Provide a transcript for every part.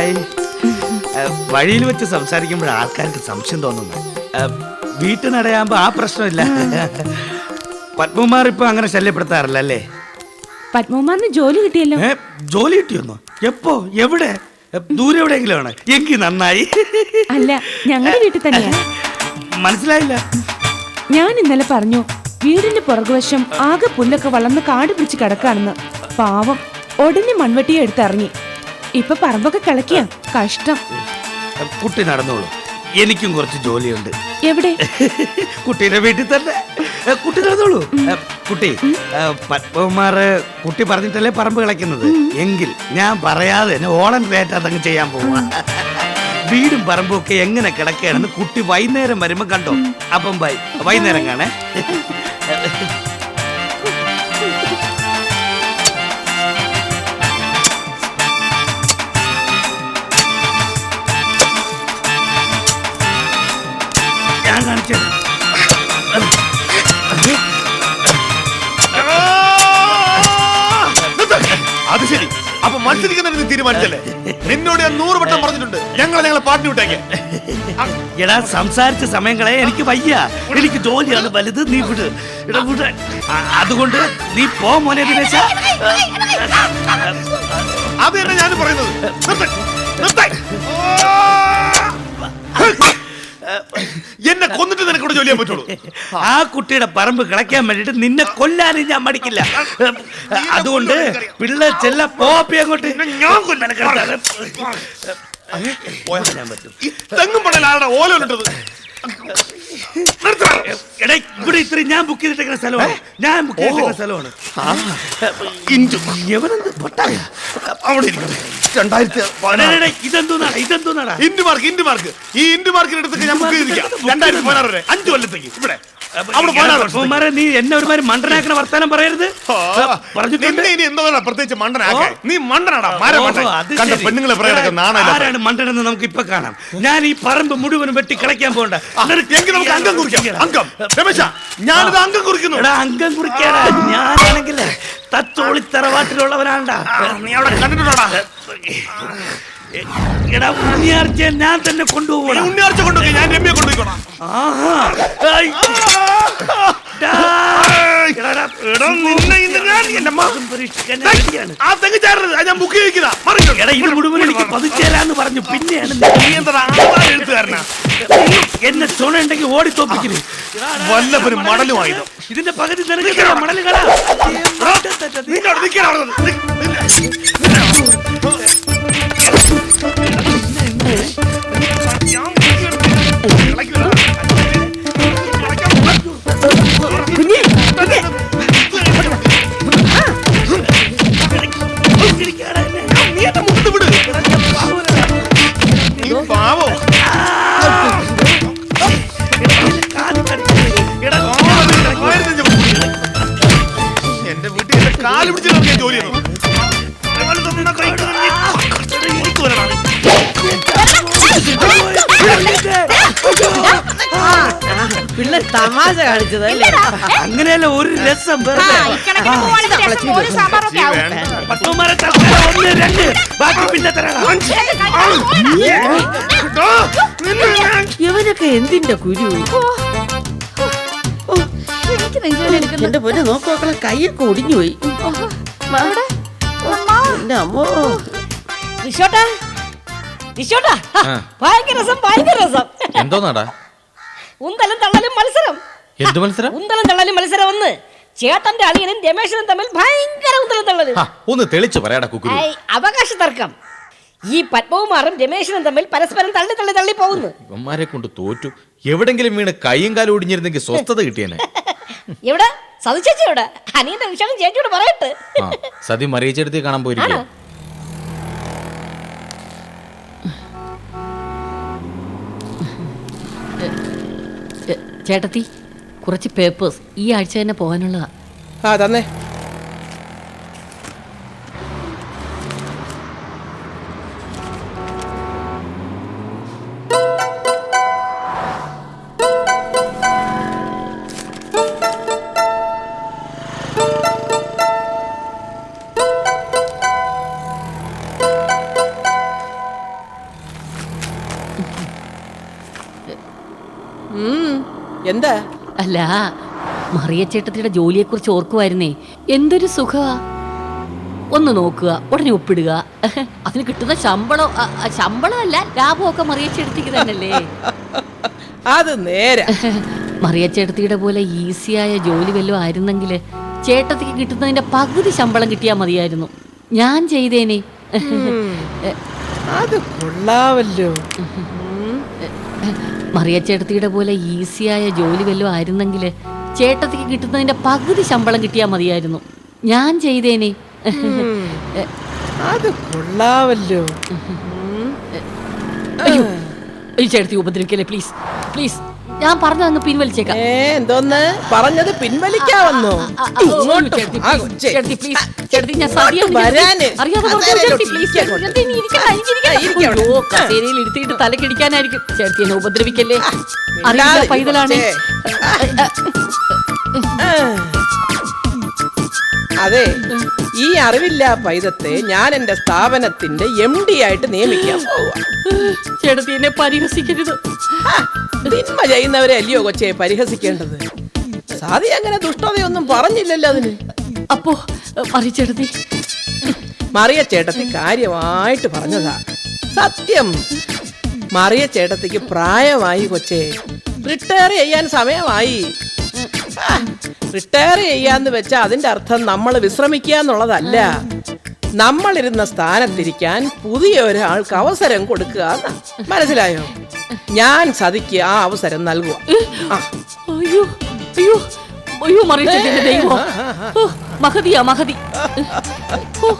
Hi വഴിയിൽ വെച്ച് സംസാരിക്കുമ്പോൾ ആൾക്കാർക്ക് സംശയം തോന്നുന്നു. വീട്ടിൽ നടയാകുമ്പോ ആ പ്രശ്നമില്ല. പത്മകുമാർ ഇപ്പൊ അങ്ങനെ ശല്യപ്പെടുത്താറില്ല അല്ലേ? പത്മകുമാറിന് ജോലി കിട്ടിയല്ലോ. ജോലി കിട്ടിയൊന്നോ? എപ്പോ? എവിടെ? ദൂരെ എവിടെയെങ്കിലും ആണ് എങ്കിൽ നന്നായി. അല്ല ഞങ്ങളുടെ വീട്ടിൽ തന്നെയാ. മനസ്സിലായില്ല. ഞാൻ ഇന്നലെ പറഞ്ഞു വീടിന്റെ പുറകുവശം ആകെ പുല്ലൊക്കെ വളർന്ന് കാട് പിടിച്ച് കിടക്കാണെന്ന്. പാവം ഉടനെ മൺവെട്ടിയെ എടുത്തിറങ്ങി. ഇപ്പൊ പറമ്പൊക്കെ കിളക്കിയാ. കഷ്ടം. കുട്ടി നടന്നോളൂ. എനിക്കും കുറച്ച് ജോലിയുണ്ട്. എവിടെ? കുട്ടിയുടെ വീട്ടിൽ തന്നെ. കുട്ടി നടന്നോളൂ. കുട്ടി പത്മകുമാറ് കുട്ടി പറഞ്ഞിട്ടല്ലേ പറമ്പ് കിളയ്ക്കുന്നത്? എങ്കിൽ ഞാൻ പറയാതെ തന്നെ ഓളൻ കയറ്റാത്ത അതങ്ങ് ചെയ്യാൻ പോവാ. വീടും പറമ്പും ഒക്കെ എങ്ങനെ കിടക്കുകയാണെന്ന് കുട്ടി വൈകുന്നേരം വരുമ്പോ കണ്ടോ? അപ്പം ബൈ വൈകുന്നേരം കാണേ. തീരുമാനിച്ചല്ലേ? നിന്നോട് ഞാൻ നൂറ് വട്ടം പറഞ്ഞിട്ടുണ്ട്. ഞങ്ങളെ ഞങ്ങളെ പാർട്ടി വിട്ടേക്ക്. എടാ സംസാരിച്ച സമയങ്ങളെ എനിക്ക് വയ്യ. എനിക്ക് ജോലിയാണ് വലുത് നീ വിട്. എടാ വിട്. അതുകൊണ്ട് നീ പോ മോനെ ദിനേശ. അത് തന്നെ ഞാൻ പറയുന്നത്. നിർത്ത്, നിർത്ത്. എന്നെ കൊന്നിട്ട് നിനക്കൂടെ ജോലി ചെയ്യാൻ പറ്റുള്ളൂ. ആ കുട്ടിയുടെ പറമ്പ് കിളയ്ക്കാൻ വേണ്ടിട്ട് നിന്നെ കൊല്ലാനും ഞാൻ മടിക്കില്ല. അതുകൊണ്ട് പിള്ള ചെല്ല പോപ്പി അങ്ങോട്ട്. ഞാൻ കൊല്ലാൻ പറ്റും തെങ്ങും പണയിൽ ആരുടെ ഓലോലിട്ടത് എടാ ഇവിടെ ഇത്രയും ഞാൻ ബുക്ക് ചെയ്തിട്ടേക്കുന്ന സ്ഥലമാണ്. ഞാൻ ബുക്ക് ചെയ്തിട്ടേക്കുന്ന സ്ഥലമാണ്. എവനെന്ത് പൊട്ടായ? അവിടെ ഇരിക്കട്ടെ. രണ്ടായിരത്തി പതിനാറ്. ഇതെന്തോന്നാണ് ഇതെന്തോന്നാടാ? Into mark into mark. ഈ ഇന്റു മാർക്കിന്റെ അടുത്തേക്ക് ഞാൻ ബുക്ക് ചെയ്തിരിക്കാം. രണ്ടായിരത്തി പതിനാറ് വരെ അഞ്ചു കൊല്ലത്തേക്ക്. ഇവിടെ. അവിടെ നീ എന്നെ ഒരുമാതിരി മണ്ടനാക്കണ വർത്താനം പറയരുത്. പ്രത്യേകിച്ച് മണ്ടനാക്കാൻ. നീ മണ്ടനാടാ കണ്ട. പെണ്ണുങ്ങളെ ആരാണ് മണ്ടനെന്ന് നമുക്ക് ഇപ്പൊ കാണാം. ഞാൻ ഈ പറമ്പ് മുഴുവനും വെട്ടി കളയ്ക്കാൻ പോകണ്ട. എങ്കിൽ നമുക്ക് അംഗം കുറിക്കാം. അംഗം. രമേശ ഞാനിത് അംഗം കുറിക്കുന്നു. എടാ അംഗം കുറിക്കാനാ. ഞാനാണെങ്കിൽ തത്തോളി തറവാട്ടിലുള്ളവനാണ്ടാ നീ അവിടെ കണ്ടിട്ടുണ്ടോടാ? എടാ ഉണ്ണിയാർച്ചയെ ഞാൻ തന്നെ കൊണ്ടുപോകണം. ഉണ്ണിയാർച്ച കൊണ്ടുപോയി ഞാൻ രമ്യ കൊണ്ടുപോയിക്കോളാം. പറഞ്ഞു. പിന്നെയാണ് എന്നെ ചുണ ഉണ്ടെങ്കിൽ ഓടി തോപ്പിക്കുന്നു വല്ലഭനും മടലുമായത് ഇതിന്റെ പകുതി നിനക്ക് മടലുകളാ നിന്നോട് നിൽക്കണം കാണിച്ചത് അല്ലേ? അങ്ങനെയല്ല ഒരു രസം തൽക്കാലം ഒന്ന് രണ്ട്. ബാക്കി പിന്നെ ഇവനൊക്കെ എന്തിന്റെ കുരു? എന്റെ പൊന്നെ നോക്കോക്കളെ കൈയൊക്കെ ഒടിഞ്ഞു പോയി എന്റെ അമ്മോ. ഋഷോട്ടാ ഭയങ്കര രസം ഭയങ്കര രസം. എന്തോന്നാടാ? ഉന്തലും തള്ളലും മത്സരം. എന്ത് മത്സരം? ഉന്തലും തള്ളലും മത്സരം ഒന്ന്. ചേട്ടന്റെ അളിയനും രമേശനും തമ്മിൽ ഭയങ്കര ഉന്തലും തള്ളലും. ഒന്ന് തെളിച്ചു പറയാടാ കുക്കുരു. ഐ, അവകാശ തർക്കം. ഈ പത്മകുമാറും രമേശനും തമ്മിൽ പരസ്പരം തള്ളി തള്ളി തള്ളി പോകുന്നു. ഇവന്മാരെ കൊണ്ട് തോറ്റു. എവിടെങ്കിലും വീണ് കൈയും കാലും ഒടിഞ്ഞിരുന്നെങ്കിൽ സ്വസ്ഥത കിട്ടിയേനെ. എവിടെ? സതിച്ചേച്ചി എവിടെ? അനിയന്റെ വിഷയം ചേച്ചിയോട് പറയട്ടെ. ആ സതി മറിയിച്ചെടുത്ത് കാണാൻ പോയിരിക്കും ചേട്ടത്തി? കുറച്ച് പേപ്പേഴ്സ് ഈ ആഴ്ച തന്നെ പോകാനുള്ളതാ. ആ തന്നെ. എന്താ? അല്ല മറിയച്ചേട്ടത്തിയുടെ ജോലിയെക്കുറിച്ച് ഓർക്കുമായിരുന്നേ എന്തൊരു സുഖമാ ഒന്ന് നോക്കുക ഉടനെ ഒപ്പിടുക. അതിന് കിട്ടുന്ന ശമ്പളം ശമ്പളം അല്ല ശമ്പളമല്ല ലാഭമൊക്കെ മറിയച്ചേട്ടത്തിക്ക് തന്നെയല്ലേ. അത് നേരെ. മറിയച്ചേട്ടത്തിയുടെ പോലെ ഈസിയായ ജോലി വല്ലതും ആയിരുന്നെങ്കിൽ ചേട്ടത്തിക്ക് കിട്ടുന്നതിന്റെ പകുതി ശമ്പളം കിട്ടിയാൽ മതിയായിരുന്നു. ഞാൻ ചെയ്തേനെ. അത് കൊള്ളാവല്ലോ. മറിയച്ചേട്ടത്തിയുടെ പോലെ ഈസിയായ ജോലി വല്ലതും ആയിരുന്നെങ്കിൽ ചേട്ടത്തിക്ക് കിട്ടുന്നതിന്റെ പകുതി ശമ്പളം കിട്ടിയാൽ മതിയായിരുന്നു. ഞാൻ ചെയ്തേനെ. അത് കൊള്ളാവല്ലോ. ചേട്ടത്തി ഉപദ്രവിക്കല്ലേ? പ്ലീസ് പ്ലീസ് ഞാൻ പറഞ്ഞത് അങ്ങ് പിൻവലിച്ചേക്കാം ഏ എന്തോന്ന് പറഞ്ഞത് പിൻവലിക്കാവന്നോ ആ, ഇങ്ങോട്ട് ചേട്ടത്തി, please, കൊച്ചേ. ചേട്ടത്തി, please. ഞാൻ സതിയാണ് വരാന്. അറിയാതെ പറഞ്ഞു, കസേരയിലോട്ട് ചേട്ടത്തി, please, ചേട്ടത്തി, ചേട്ടത്തി, ഇനി ഇരിക്കണ്ട, എനിക്ക് ഇരിക്കണം. ആ, ഇരിക്ക് അവിടെ. അയ്യോ, കസേരയിൽ ഇരുത്തിയിട്ട് തലക്കിടിക്കാനായിരിക്കും ചേട്ടത്തി എന്നെ ഉപദ്രവിക്കല്ലേ അറിയില്ല പൈതലാണ്. ആ. അതെ ഈ അറിവില്ല പൈതത്തെ ഞാൻ എന്റെ സ്ഥാപനത്തിന്റെ എം ഡി ആയിട്ട് നിയമിക്കാൻ ചേട്ടത്തി എന്നെ പരിഹസിക്കരുത്. തിന്മ ചെയ്യുന്നവരെ അല്ലയോ കൊച്ചെ പരിഹസിക്കേണ്ടത്? സാധി അങ്ങനെ ദുഷ്ടതയൊന്നും പറഞ്ഞില്ലല്ലോ അതിന്. അപ്പോ മറി ചേട്ടത്തി. മറിയ ചേട്ടത്തി കാര്യമായിട്ട് പറഞ്ഞതാ. സത്യം മറിയ ചേട്ടത്തിക്ക് പ്രായമായി കൊച്ചേ. റിട്ടയർ ചെയ്യാൻ സമയമായി. റിട്ടയർ ചെയ്യാന്ന് വെച്ചാൽ അതിന്റെ അർത്ഥം നമ്മൾ വിശ്രമിക്കുക എന്നുള്ളതല്ല. നമ്മളിരുന്ന സ്ഥാനത്തിരിക്കാൻ പുതിയ ഒരാൾക്ക് അവസരം കൊടുക്കുക എന്നാ. മനസ്സിലായോ? ഞാൻ സതിക്ക് ആ അവസരം നൽകുക ആ, അയ്യോ അയ്യോ അയ്യോ മറി ചേട്ടത്തിന്റെ ദൈവം ഓ, മഹതിയാ മഹതി. ഓ,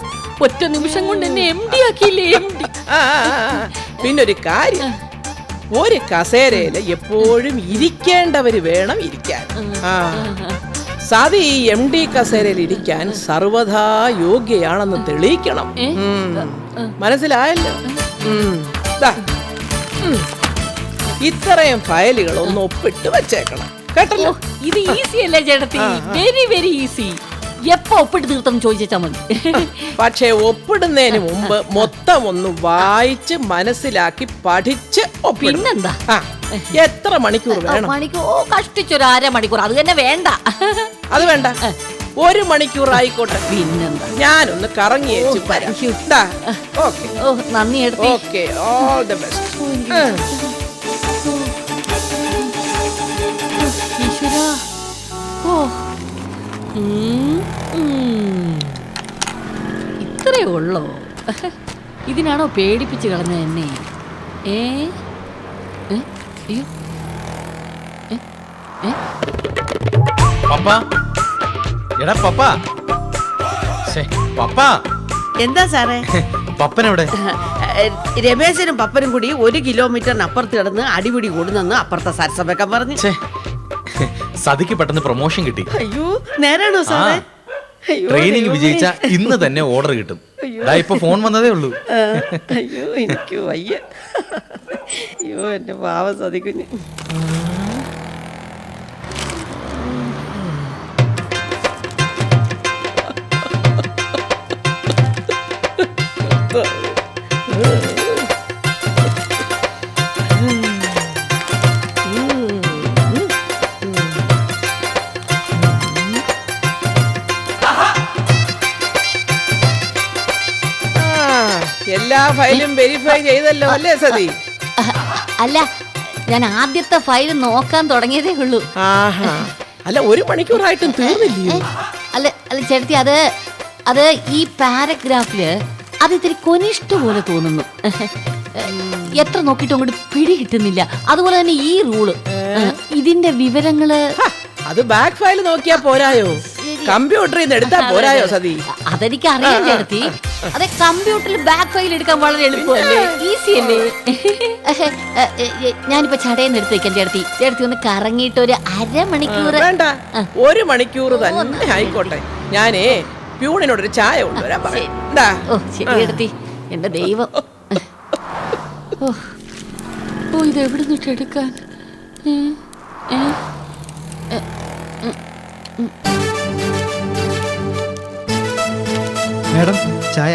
ഒറ്റ നിമിഷം കൊണ്ട് എന്നെ എം ഡി ആക്കിയില്ലേ എം ഡി ആ, ആ, ആ. പിന്നൊരു കാര്യം. ഒരു കസേരയിൽ എപ്പോഴും ഇരിക്കേണ്ടവര് വേണം ഇരിക്കാൻ. ആ. സതി ഈ എം ഡി കസേരയിൽ ഇരിക്കാൻ സർവതാ യോഗ്യയാണെന്ന് തെളിയിക്കണം. ഉം. മനസ്സിലായല്ലോ? ഉം. ദാ. ഉം. ഇത്രയും ഫയലുകൾ ഒന്ന് ഒപ്പിട്ട് വെച്ചേക്കണം. കേട്ടല്ലോ? ഇത് ഈസി അല്ലേ ചേട്ടത്തി? വെരി വെരി ഈസി എപ്പോ ഒപ്പിട്ട് തീർത്തെന്ന് ചോദിച്ചാൽ മതി. പക്ഷേ ഒപ്പിടുന്നതിന് മുമ്പ് മൊത്തം ഒന്ന് വായിച്ച് മനസ്സിലാക്കി പഠിച്ച് ഒപ്പിടണം പിന്നെന്താ? ആ, എത്ര മണിക്കൂർ വേണം? മണിക്കൂർ ഓ കഷ്ടിച്ചൊരു അര മണിക്കൂർ. അത് തന്നെ വേണ്ട. അത് വേണ്ട. ഒരു മണിക്കൂർ ആയിക്കോട്ടെ. പിന്നെന്താ? ഞാനൊന്ന് കറങ്ങി വരാം. ദാ, ഓക്കെ. ഓ നന്ദി എടുത്തി ഓക്കെ ഓൾ ദ ബെസ്റ്റ് ഈശ്വരാ. ഓ. ഉം. ഇത്രയേ ഉള്ളോ ഇതിനാണോ പേടിപ്പിച്ച് കളഞ്ഞ എന്നെ? ഏ? അയ്യോ? പപ്പ. എടാ പപ്പ. ശ്ശേ, പപ്പ. എന്താ സാറേ? പപ്പനെവിടെ? രമേശനും പപ്പനും കൂടി ഒരു കിലോമീറ്ററിന് അപ്പുറത്ത് കിടന്ന് അടിപിടി കൂടുന്നെന്ന് അപ്പുറത്തെ സരസഭക്കാൻ പറഞ്ഞു. സതിക്ക് പെട്ടെന്ന് പ്രൊമോഷൻ കിട്ടി. അയ്യോ നേരാണോ സാറേ? ട്രെയിനിങ്. വിജയിച്ച ഇന്ന് തന്നെ ഓർഡർ കിട്ടും. അതാ ഇപ്പൊ ഫോൺ വന്നതേ ഉള്ളൂ. അയ്യോ എനിക്ക് വയ്യ. അയ്യോ എന്റെ പാവം സതിക്കുഞ്ഞ്. ആ, എല്ലാ ഫയലും വെരിഫൈ ചെയ്തല്ലോ അല്ലേ സതി? അല്ല ഞാൻ ആദ്യത്തെ ഫയൽ നോക്കാൻ തുടങ്ങിയതേ ഉള്ളൂ. ആഹാ. അല്ല ഒരു മണിക്കൂറായിട്ടും തീർന്നില്ലയോ? അല്ല അല്ല ചേട്ടത്തി അത് അത് ഈ പാരഗ്രാഫിൽ അത് ഇത്തിരി കൊനിഷ്ഠ പോലെ തോന്നുന്നു. എത്ര നോക്കിയിട്ടും അങ്ങോട്ട് പിടി കിട്ടുന്നില്ല. അതുപോലെ തന്നെ ഈ റൂൾ ഇതിന്റെ വിവരങ്ങൾ. അത് ബാക്ക് ഫയൽ നോക്കിയാ പോരായോ? കമ്പ്യൂട്ടറിൽ നിന്ന് എടുത്താ പോരായോ സതി? അതെനിക്ക് അറിയാൻ ചേർത്തി അതെ കമ്പ്യൂട്ടറിൽ ബാക്ക് ഫയൽ എടുക്കാൻ വളരെ എളുപ്പമല്ലേ? ഈസി അല്ലേ? ഞാനിപ്പോ ചടയെന്ന് എടുത്ത് വെക്കാൻ ചേർത്തി ചേർത്തി ഒന്ന് കറങ്ങിയിട്ട് ഒരു അരമണിക്കൂർ വേണ്ട. ഒരു മണിക്കൂർ തന്നെ ആയിക്കോട്ടെ. ഞാനേ പ്യൂണിനോട് ഒരു ചായ കൊണ്ടുവരാൻ പറയാം. ഓ ശരി എടുത്തി എന്റെ ദൈവം. ഓ. ഓ ഇത് എവിടെ നിന്നിട്ട് എടുക്കാൻ? ഏ? ഏ? ചായ.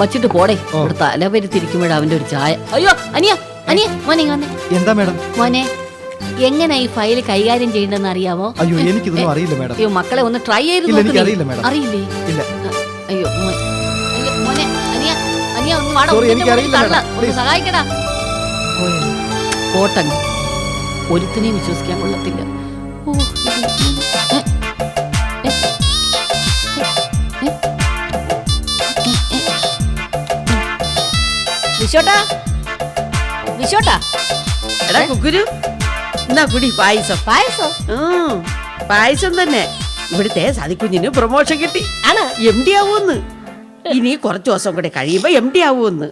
വച്ചിട്ട് പോടേ. ഇവിടെ തലവരുത്തിരിക്കുമ്പോഴാ അവന്റെ ഒരു ചായ. അയ്യോ അനിയ അനിയ മോനെ വന്നേ. എന്താ മേഡം? മോനെ എങ്ങനെ ഈ ഫയൽ കൈകാര്യം ചെയ്യേണ്ടെന്ന് അറിയാമോ അയ്യോ എനിക്കിതൊന്നും അറിയില്ല മേഡം. അയ്യോ മക്കളെ ഒന്ന് ട്രൈ ചെയ്ത് നോക്ക് എനിക്ക് അറിയില്ല, മേഡം. അറിയില്ലേ? ഇല്ല. അയ്യോ മോനെ. അനിയ അനിയ ഒന്ന് വാടാ. ഒന്ന് എനിക്ക്. സഹായിക്കടാ. കോട്ടൻ. ഒരുത്തിനെയും വിശ്വസിക്കാൻ കൊള്ളത്തില്ല. വിശോട്ടാ? വിശോട്ടാ? എടാ കുക്കുരു എന്നാ കുടി പായസം. പായസം? പായസം തന്നെ. ഇവിടുത്തെ സതിക്കുഞ്ഞിന് പ്രൊമോഷൻ കിട്ടി. ആണ്. എം ഡി ആവൂന്ന്. ഇനി കുറച്ച് ദിവസം കൂടെ കഴിയുമ്പോൾ എം ഡി ആവൂന്ന്.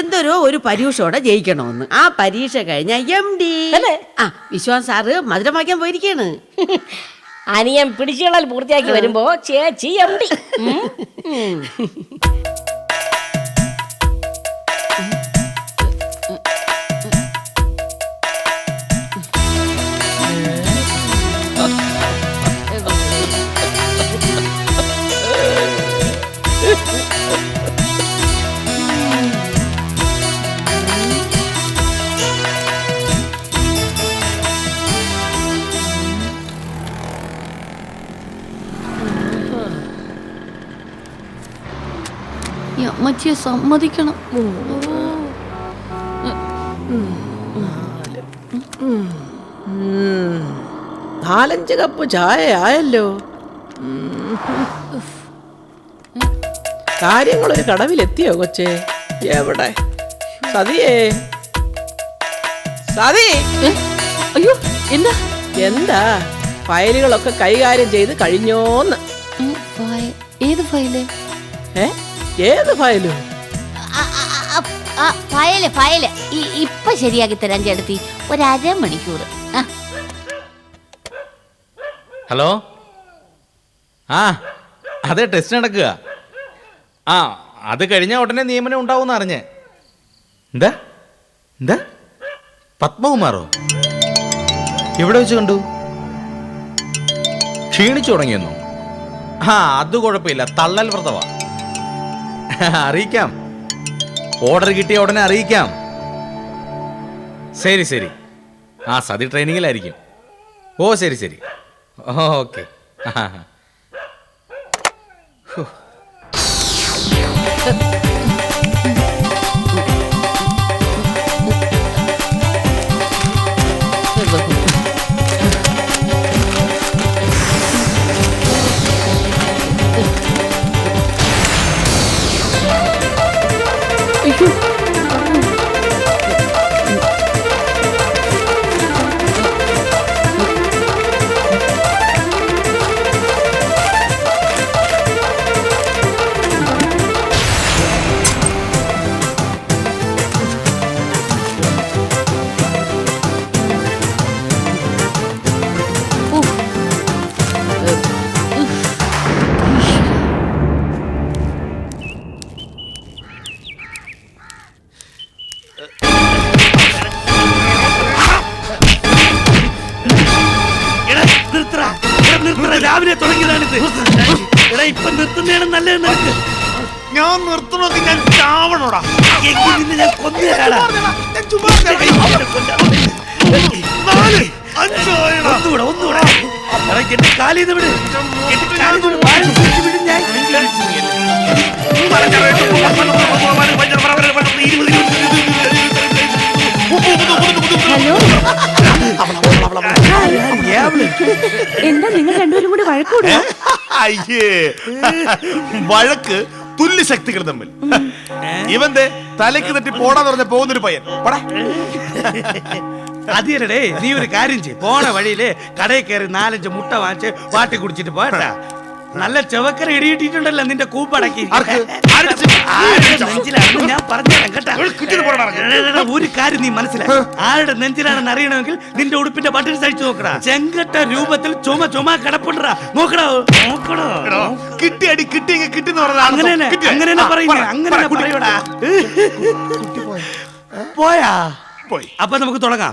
എന്തോരോ ഒരു പരീക്ഷയോടെ ജയിക്കണമെന്ന് ആ പരീക്ഷ കഴിഞ്ഞ എം ഡി അല്ലേ? ആ വിശ്വാസ് സാറ് മധുരം വായിക്കാൻ പോയിരിക്കാണ് അനിയൻ പിടിച്ചുകളാൽ പൂർത്തിയാക്കി വരുമ്പോ ചേച്ചി എം ഡി അമ്മച്ചിയെ സമ്മതിക്കണം. നാലഞ്ച് കപ്പ് ചായ ആയല്ലോ. കാര്യങ്ങളൊരു കടവിലെത്തിയോ കൊച്ചേ? എവിടെ? സതിയേ. സതി. അയ്യോ എന്താ? എന്താ? ഫയലുകളൊക്കെ കൈകാര്യം ചെയ്ത് കഴിഞ്ഞോന്ന്. ഏത് ഫയൽ? ഏ? ഏത് ഫയലും? File file. ഇപ്പൊ ശരിയാക്കി തരാൻ ചേട്ടത്തി. ഒരര മണിക്കൂർ. ഹലോ? ആ അതെ ടെസ്റ്റ് നടക്കുക. ആ അത് കഴിഞ്ഞ ഉടനെ നിയമനം ഉണ്ടാവും അറിഞ്ഞേ. എന്താ? എന്താ? പത്മകുമാറോ? എവിടെ വെച്ച് കണ്ടു? ക്ഷീണിച്ചു തുടങ്ങിയെന്നോ? ആ അത് കുഴപ്പമില്ല. തള്ളൽ വ്രതവാ. അറിയിക്കാം. ഓർഡർ കിട്ടിയ ഉടനെ അറിയിക്കാം. ശരി ശരി. ആ സതി ട്രെയിനിങ്ങിലായിരിക്കും. ഓ ശരി ശരി. ഓക്കെ. എടാ, ഞാൻ കൊന്നുതരാടാ. ഞാൻ ചുമ്മാ കൈ അവിടെ കൊണ്ടാ. നാല് അഞ്ചായടാ ഒന്നുകൂടെ ഒന്നുകൂടെ. എന്റെ കാലിന്ന് വിട്. എന്റെ വിട്. വാഴ പിടിച്ച് വിടും ഞാൻ. എന്താ നിങ്ങൾ രണ്ടുപേരും കൂടി വഴക്കൂടുക അയ്യേ. വഴക്ക് തുല്യ ശക്തികൾ തമ്മിൽ. ഇവന്റെ തലയ്ക്ക് തട്ടി പോടാന്ന് പറഞ്ഞ പോകുന്നൊരു പയ്യൻ. പോടാ. അതിയല്ലേ നീ ഒരു കാര്യം ചെയ്യ്. പോണ വഴിയിൽ കടയിൽ കയറി നാലഞ്ച് മുട്ട വാങ്ങിച്ച് വാട്ടി കുടിച്ചിട്ട് പോയട്ടാ നല്ല ചെവക്കര ഇടിയിട്ടിട്ടുണ്ടല്ലോ നിന്റെ കൂപ്പടക്കി ഞാൻ പറഞ്ഞുതരാം കേട്ടാ. ഒരു കാര്യം നീ മനസ്സിലാക്കി ആരുടെ നെഞ്ചിലാണെന്ന് അറിയണമെങ്കിൽ നിന്റെ ഉടുപ്പിന്റെ ബട്ടൺ സഹിച്ചു നോക്കടാ. ചെങ്കട്ട രൂപത്തിൽ ചുമ ചുമ കിടപ്പുണ്ടാ നോക്കടാ. നോക്കടോ. കിട്ടി അടി കിട്ടി കിട്ടി അങ്ങനെ അങ്ങനെ പറയുന്നേ. അങ്ങനെ പറയൂടാ പോയാ? പോയി? അപ്പൊ നമുക്ക് തുടങ്ങാം.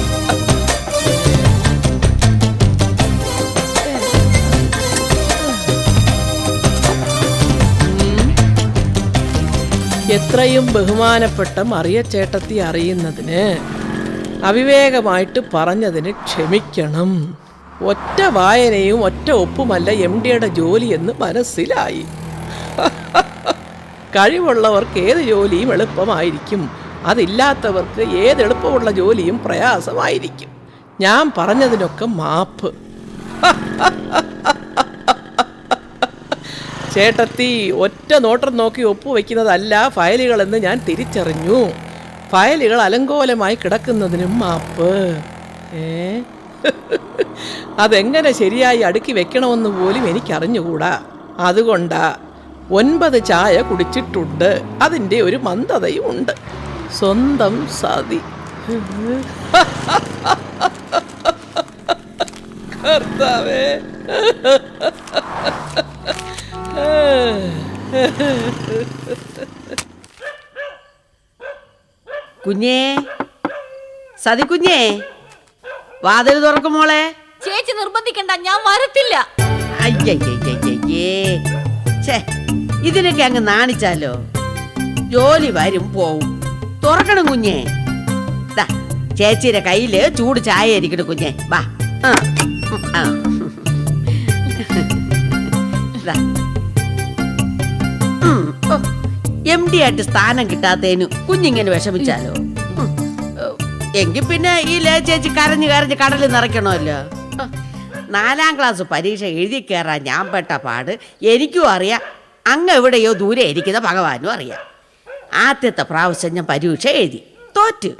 എത്രയും ബഹുമാനപ്പെട്ട മറിയച്ചേട്ടത്തി അറിയുന്നതിന് അവിവേകമായിട്ട് പറഞ്ഞതിന് ക്ഷമിക്കണം. ഒറ്റ വായനയും ഒറ്റ ഒപ്പുമല്ല എം ഡിയുടെ ജോലി എന്ന് മനസ്സിലായി. കഴിവുള്ളവർക്ക് ഏത് ജോലിയും എളുപ്പമായിരിക്കും. അതില്ലാത്തവർക്ക് ഏത് എളുപ്പമുള്ള ജോലിയും പ്രയാസമായിരിക്കും. ഞാൻ പറഞ്ഞതിനൊക്കെ മാപ്പ്. ചേട്ടത്തി ഒറ്റ നോട്ടം നോക്കി ഒപ്പുവെക്കുന്നതല്ല ഫയലുകളെന്ന് ഞാൻ തിരിച്ചറിഞ്ഞു. ഫയലുകൾ അലങ്കോലമായി കിടക്കുന്നതിനും മാപ്പ്. ഏ? അതെങ്ങനെ ശരിയായി അടുക്കി വെക്കണമെന്ന് പോലും എനിക്കറിഞ്ഞുകൂടാ. അതുകൊണ്ടാ ഒൻപത് ചായ കുടിച്ചിട്ടുണ്ട്. അതിന്റെ ഒരു മന്ദതയും ഉണ്ട്. സ്വന്തം സതി. കർത്താവേ. കുഞ്ഞേ സതി കുഞ്ഞേ വാതിൽ തുറക്കും മോളെ. ചേച്ചി നിർബന്ധിക്കണ്ട ഞാൻ വരത്തില്ല. ഇതിനൊക്കെ അങ്ങ് നാണിച്ചാലോ? ജോലി വരും പോവും. തുറക്കണം കുഞ്ഞേ. ചേച്ചിയുടെ കയ്യിൽ ചൂട് ചായ ഇരിക്കണം കുഞ്ഞേ. വാ. ആ, ആ. എം ഡി ആയിട്ട് സ്ഥാനം കിട്ടാത്തതിനു കുഞ്ഞിങ്ങനെ വിഷമിച്ചാലോ? എങ്കിൽ പിന്നെ ഈ ലേ ചേച്ചി കരഞ്ഞ് കരഞ്ഞ് കടലിൽ നിറയ്ക്കണമല്ലോ. നാലാം ക്ലാസ് പരീക്ഷ എഴുതി കയറാൻ ഞാൻ പെട്ട പാട് എനിക്കും അറിയാം. അങ്ങ് എവിടെയോ ദൂരെ ഇരിക്കുന്ന ഭഗവാനും അറിയാം. ആദ്യത്തെ പ്രാവശ്യം ഞാൻ പരീക്ഷ എഴുതി. തോറ്റ്.